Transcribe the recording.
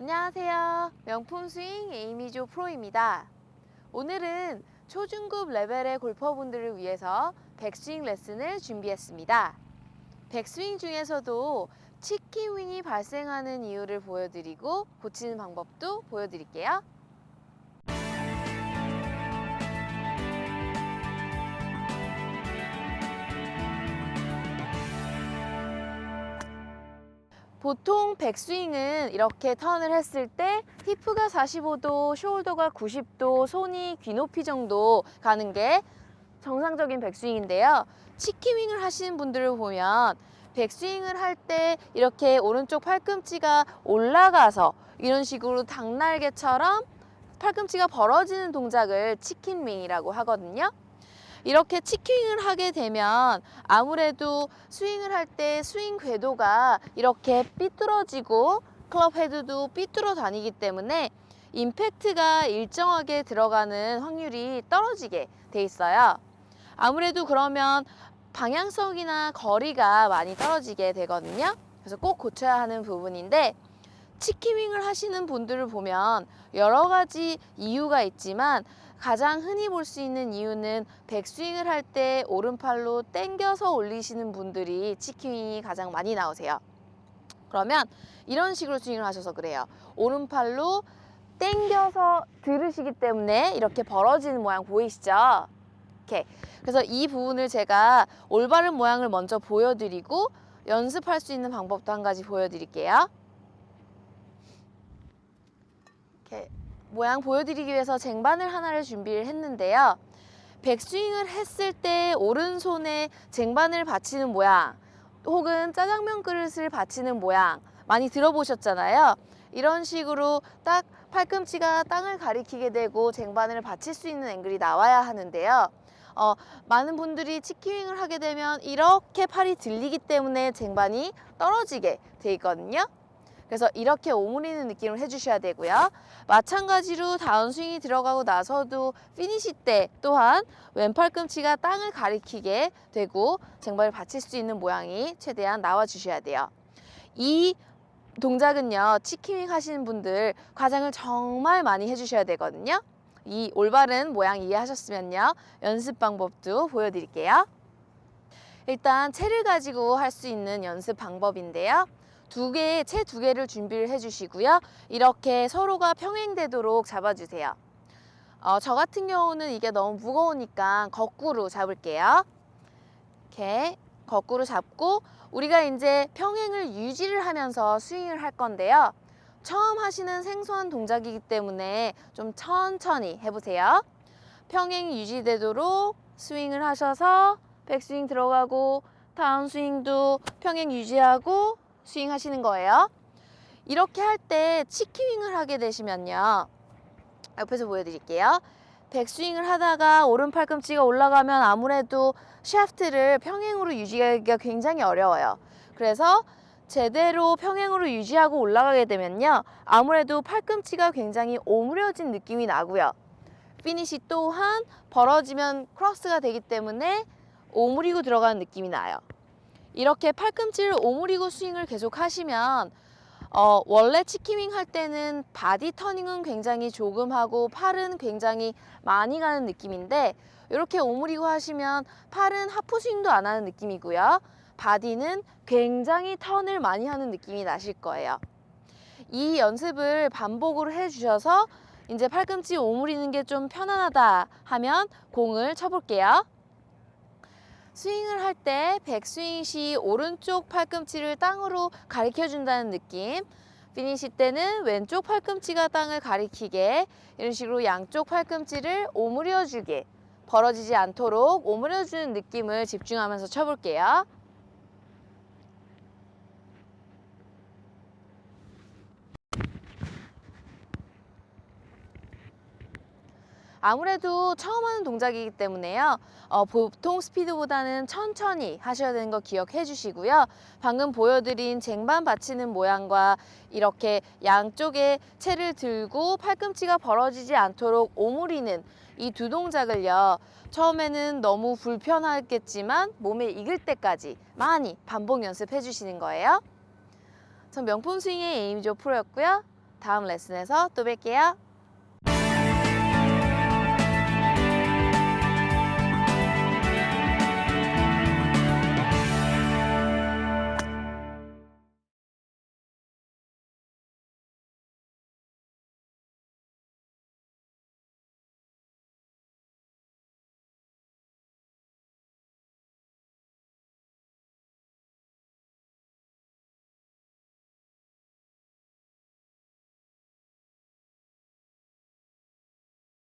안녕하세요. 명품 스윙 에이미조 프로입니다. 오늘은 초중급 레벨의 골퍼분들을 위해서 백스윙 레슨을 준비했습니다. 백스윙 중에서도 치킨윙이 발생하는 이유를 보여드리고 고치는 방법도 보여드릴게요. 보통 백스윙은 이렇게 턴을 했을 때 히프가 45도, 숄더가 90도, 손이 귀 높이 정도 가는 게 정상적인 백스윙인데요. 치키윙을 하시는 분들을 보면 백스윙을 할 때 이렇게 오른쪽 팔꿈치가 올라가서 이런 식으로 닭날개처럼 팔꿈치가 벌어지는 동작을 치킨윙이라고 하거든요. 이렇게 치킨을 하게 되면 아무래도 스윙을 할 때 스윙 궤도가 이렇게 삐뚤어지고 클럽 헤드도 삐뚤어 다니기 때문에 임팩트가 일정하게 들어가는 확률이 떨어지게 돼 있어요. 아무래도 그러면 방향성이나 거리가 많이 떨어지게 되거든요. 그래서 꼭 고쳐야 하는 부분인데 치키윙을 하시는 분들을 보면 여러 가지 이유가 있지만 가장 흔히 볼 수 있는 이유는 백스윙을 할 때 오른팔로 당겨서 올리시는 분들이 치키윙이 가장 많이 나오세요. 그러면 이런 식으로 스윙을 하셔서 그래요. 오른팔로 당겨서 들으시기 때문에 이렇게 벌어지는 모양 보이시죠? 이렇게. 그래서 이 부분을 제가 올바른 모양을 먼저 보여드리고 연습할 수 있는 방법도 한 가지 보여드릴게요. 이렇게 모양 보여드리기 위해서 쟁반을 하나를 준비를 했는데요. 백스윙을 했을 때 오른손에 쟁반을 받치는 모양 혹은 짜장면 그릇을 받치는 모양 많이 들어보셨잖아요. 이런 식으로 딱 팔꿈치가 땅을 가리키게 되고 쟁반을 받칠 수 있는 앵글이 나와야 하는데요. 어, 많은 분들이 치키윙을 하게 되면 이렇게 팔이 들리기 때문에 쟁반이 떨어지게 돼 있거든요. 그래서 이렇게 오므리는 느낌을 해주셔야 되고요. 마찬가지로 다운스윙이 들어가고 나서도 피니시 때 또한 왼팔 꿈치가 땅을 가리키게 되고 쟁반을 받칠 수 있는 모양이 최대한 나와 주셔야 돼요. 이 동작은요, 치킨윙 하시는 분들 과장을 정말 많이 해주셔야 되거든요. 이 올바른 모양 이해하셨으면요, 연습 방법도 보여드릴게요. 일단 채를 가지고 할 수 있는 연습 방법인데요. 두 개, 채 두 개를 준비를 해주시고요. 이렇게 서로가 평행되도록 잡아주세요. 어, 저 같은 경우는 이게 너무 무거우니까 거꾸로 잡을게요. 이렇게 거꾸로 잡고 우리가 이제 평행을 유지를 하면서 스윙을 할 건데요. 처음 하시는 생소한 동작이기 때문에 좀 천천히 해보세요. 평행 유지되도록 스윙을 하셔서 백스윙 들어가고 다운스윙도 평행 유지하고 스윙 하시는 거예요. 이렇게 할 때 치키윙을 하게 되시면요. 옆에서 보여드릴게요. 백스윙을 하다가 오른 팔꿈치가 올라가면 아무래도 샤프트를 평행으로 유지하기가 굉장히 어려워요. 그래서 제대로 평행으로 유지하고 올라가게 되면요. 아무래도 팔꿈치가 굉장히 오므려진 느낌이 나고요. 피니시 또한 벌어지면 크로스가 되기 때문에 오므리고 들어가는 느낌이 나요. 이렇게 팔꿈치를 오므리고 스윙을 계속 하시면 어, 원래 치키윙 할 때는 바디 터닝은 굉장히 조금 하고 팔은 굉장히 많이 가는 느낌인데 이렇게 오므리고 하시면 팔은 하프 스윙도 안 하는 느낌이고요. 바디는 굉장히 턴을 많이 하는 느낌이 나실 거예요. 이 연습을 반복으로 해주셔서 이제 팔꿈치 오므리는 게 좀 편안하다 하면 공을 쳐볼게요. 스윙을 할 때 백스윙 시 오른쪽 팔꿈치를 땅으로 가리켜 준다는 느낌. 피니시 때는 왼쪽 팔꿈치가 땅을 가리키게 이런 식으로 양쪽 팔꿈치를 오므려 주게 벌어지지 않도록 오므려 주는 느낌을 집중하면서 쳐볼게요. 아무래도 처음 하는 동작이기 때문에요. 어, 보통 스피드보다는 천천히 하셔야 되는 거 기억해 주시고요. 방금 보여드린 쟁반 받치는 모양과 이렇게 양쪽에 채를 들고 팔꿈치가 벌어지지 않도록 오므리는 이 두 동작을요. 처음에는 너무 불편하겠지만 몸에 익을 때까지 많이 반복 연습해 주시는 거예요. 전 명품 스윙의 에이미조 프로였고요. 다음 레슨에서 또 뵐게요.